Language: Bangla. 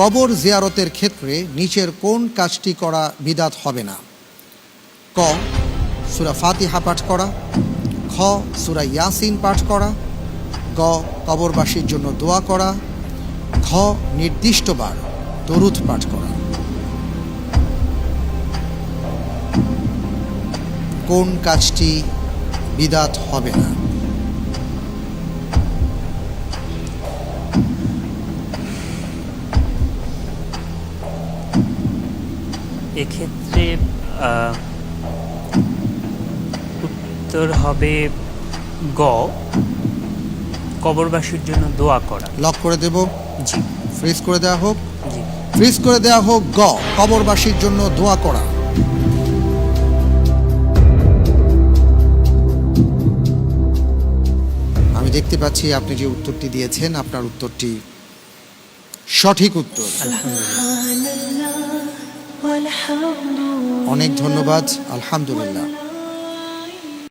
কবর জিয়ারতের ক্ষেত্রে নিচের কোন কাজটি করা বিদাত হবে না? ক, সুরা ফাতিহা পাঠ করা। খ, সুরা ইয়াসিন পাঠ করা। গ, কবরবাসীর জন্য দোয়া করা। ঘ নির্দিষ্টবার দরুদ পাঠ করা। কোন কাজটি বিদাত হবে না? এক্ষেত্রে উত্তর হবে গ। কবরবাসীর জন্য দোয়া করা। লক করে দেব। জি। ফ্রিজ করে দেওয়া হোক। জি। ফ্রিজ করে দেওয়া হোক গ। কবরবাসীর জন্য দোয়া করা। আমি দেখতে পাচ্ছি আপনি যে উত্তরটি দিয়েছেন আপনার উত্তরটি সঠিক উত্তর। অনেক ধন্যবাদ আলহামদুলিল্লাহ।